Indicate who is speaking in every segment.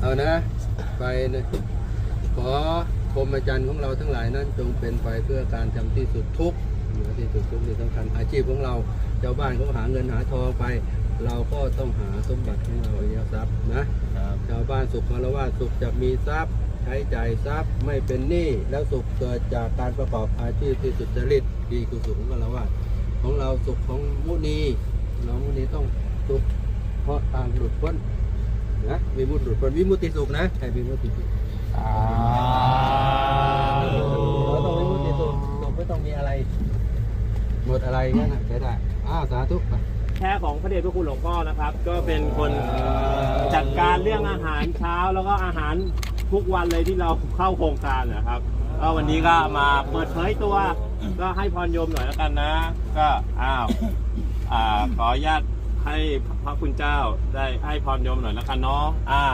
Speaker 1: เอานะ ไปนะขอพรหมจรรย์ของเราทั้งหลายนั้น จงเป็นไปเพื่อการทำที่สุดทุกข์เหนือที่สุดทุกข์ที่สำคัญอาชีพของเราชาวบ้านเขาหาเงินหาทองไป เราก็ต้องหาสมบัติของเราอริยทรัพย์นะ
Speaker 2: ครับ
Speaker 1: ชาวบ้านสุขคารวะสุขจะมีทรัพย์ ใช้จ่ายทรัพย์ไม่เป็นหนี้แล้วสุขเกิดจากการประกอบอาชีพที่สุจริตดีกุศลของคารวะของเราสุขของมุนีน้องมุนีต้องสุขเพราะการหลุดพ้น นะวิมุตติหลุดพ้นวิมุตติสุขนะใครวิมุตติสุข
Speaker 2: อ่า
Speaker 1: เราต้องวิมุตติสุขสุขไม่ต้องมีอะไร หมดอะไรนั่นนะใช้ได้อ้าวสาธุไป
Speaker 3: แค่ของพระเดชพระคุณหลวงพ่อนะครับ ก็เป็นคนจัดการเรื่องอาหารเช้าแล้วก็อาหารทุกวันเลยที่เราเข้าโครงการนะครับก็วันนี้ก็มาเปิดเผยตัว ก็ให้พรโยมหน่อยแล้วกันนะ ก็อ้าวอ่าขออนุญาต ให้พระคุณเจ้าได้ให้พรโยมหน่อยแล้วกันเนาะอ่า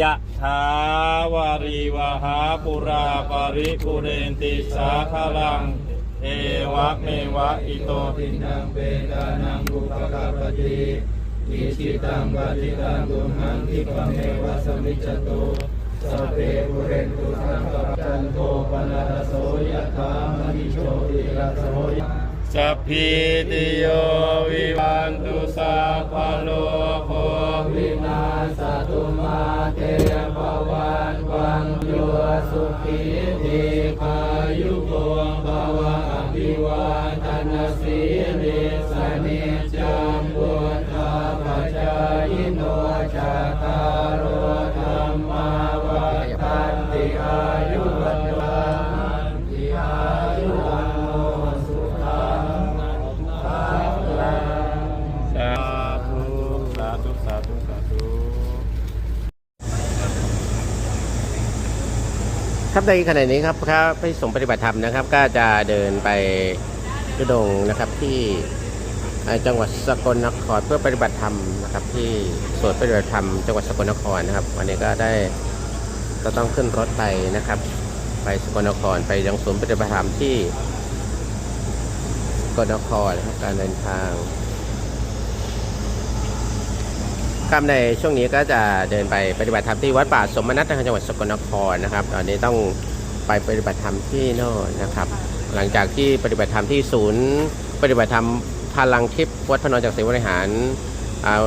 Speaker 3: ยะถาวาริวหาปุราปริปุเรนติสาคาลัง เอวะเมวะอิโต
Speaker 1: ทินังเบตานังบุปกาปติอิชิตังปฏิตังตุมหังคิปเมวะสมิจจตุสพเพปุเรนตุสังกปจันโทปนะรโสยะถามณิโชติระโสย
Speaker 3: สัพพิติโยวิวันตุสัพพโลโค
Speaker 1: วินาสตุมาเตภวันวังโยสุขีติพายุโกภวะอภิวาทนาสีลิสนิจ
Speaker 2: ครับในขณะนี้ครับพระพิสงฆ์ปฏิบัติธรรมนะครับ ก็จะเดินไปทุดงนะครับที่จังหวัดสกลนครเพื่อปฏิบัติธรรมนะครับที่สวนปฏิบัติธรรมจังหวัดสกลนครนะครับ วันนี้ก็ได้ก็ต้องขึ้นรถไปนะครับ ไปสกลนครไปยังศูนย์ปฏิบัติธรรมที่สกลนครนะครับการเดินทาง ครับในช่วงนี้ก็จะเดินไปปฏิบัติธรรมที่วัดป่าสมนัตจังหวัดสกลนครนะครับตอนนี้ต้องไปปฏิบัติธรรมที่โน่นนะครับ หลังจากที่ปฏิบัติธรรมที่ศูนย์ ปฏิบัติธรรมพลังทิพย์วัดพนอนจากศรีบริหาร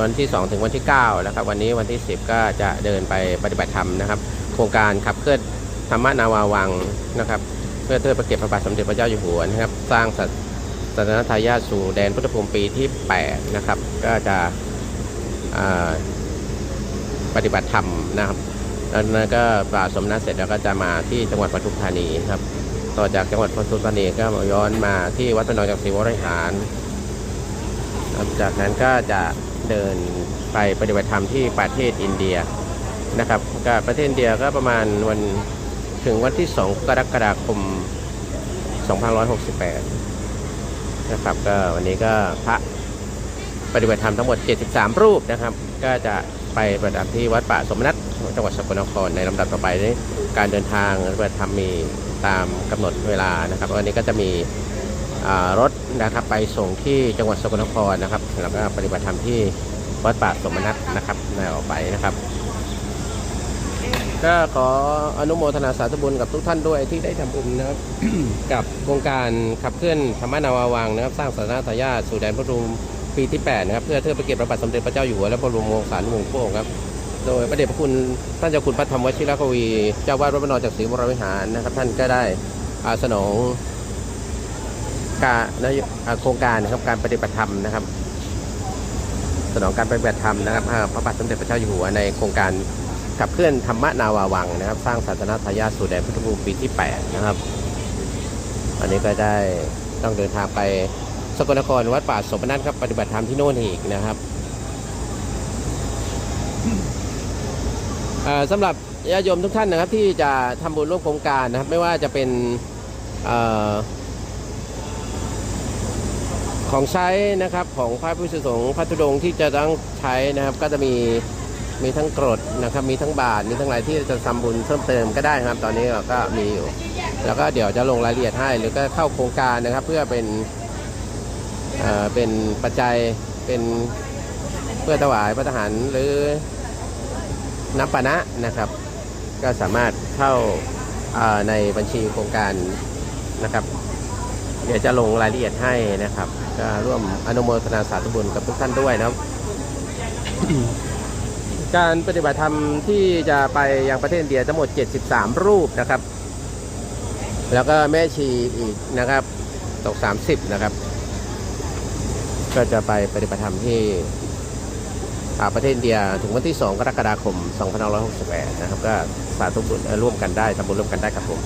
Speaker 2: วันที่ 2 ถึงวันที่9แล้วครับวันนี้วันที่ 10 ก็จะเดินไปปฏิบัติธรรมนะครับ โครงการขับเคลื่อนธรรมนาวาวังนะครับ เพื่อเทิดพระเกียรติพระบาทสมเด็จพระเจ้าอยู่หัวนะครับ สร้างศาสนทายาทสู่แดนพุทธภูมิปีที่8นะครับก็จะ ปฏิบัติธรรมนะครับแล้วก็ปราสมนัตเสร็จแล้วก็จะมาที่จังหวัดปทุมธานีครับ ต่อจากจังหวัดปทุมธานีก็ย้อนมาที่วัดพนอนจากรีวรหารจากนั้นก็จะเดินไปปฏิบัติธรรมที่ประเทศอินเดียนะครับก็ประเทศอินเดียก็ประมาณวันถึงวันที่ 2 กรกฎาคม 2568 นะครับก็วันนี้ก็พระ ปฏิบัติธรรมทั้งหมด 73 รูปนะครับ ก็จะไปปฏิบัติที่วัดป่าสมนัตจังหวัดสกลนครในลำดับต่อไปนี้การเดินทางปฏิบัติธรรมมีตามกำหนดเวลานะครับวันนี้ก็จะมีรถนะครับไปส่งที่จังหวัดสกลนครนะครับแล้วก็ปฏิบัติธรรมที่วัดป่าสมนัตนะครับในออกไปนะครับ ก็ขออนุโมทนาสาธุบุญกับทุกท่านด้วยที่ได้ทำบุญนะครับกับโครงการขับเคลื่อนธรรมนาวาวังนะครับ สร้างสาธาทายาทสู่แดนพระบรม ปีที่8นะครับเพื่อเทิดพระเกียรติพระบาทสมเด็จพระเจ้าอยู่หัวและพระบรมวงศานุวงศ์พระองค์ครับโดยพระเดชพระคุณท่านเจ้าคุณพระธรรมวชิรกวีเจ้าวาดวัดพระนอนจากศรีวรวิหารนะครับ ท่านก็ได้อาสนองการนโครงการนะครับการปฏิบัติธรรมนะครับ สนองการปฏิบัติธรรมนะครับพระบาทสมเด็จพระเจ้าอยู่หัวในโครงการขับเคลื่อนธรรมนาวาวังนะครับ สร้างศาสนาทายาทสู่แดนพุทธภูมิปีที่ 8 นะครับ อันนี้ก็ได้ต้องเดินทางไป สกลนครวัดป่าสมนัตครับปฏิบัติธรรมที่โน่นอีกนะครับสำหรับญาติโยมทุกท่านนะครับ ที่จะทำบุญร่วมโครงการนะครับ ไม่ว่าจะเป็นอของใช้นะครับ ของพระผู้สงฆ์พระธุดงที่จะต้องใช้นะครับ ก็จะมีมีทั้งกรดนะครับ มีทั้งบาทมีทั้งอะไรที่จะทำบุญเพิ่มเติมก็ได้ครับ ตอนนี้เราก็มีอยู่ แล้วก็เดี๋ยวจะลงรายละเอียดให้ หรือก็เข้าโครงการนะครับ เพื่อเป็น เป็นปัจจัยเป็นเพื่อถวายพระทหารหรือน้ำปานะนะครับ ก็สามารถเข้าอ่าในบัญชีโครงการนะครับ เดี๋ยวจะลงรายละเอียดให้นะครับ ก็ร่วมอนุโมทนาสาธุบุญกับทุกท่านด้วยนะครับการปฏิบัติธรรมที่จะไปยังประเทศอินเดียทั้งหมด 73 รูปนะครับ แล้วก็แม่ชีอีกนะครับ ตก 30 นะครับ ก็จะไปปฏิบัติธรรมที่อ่าประเทศอินเดียถึงวันที่ 2 กรกฎาคม 2568 นะครับ ก็สาธุบุญร่วมกันได้ทำบุญร่วมกันได้ครับผม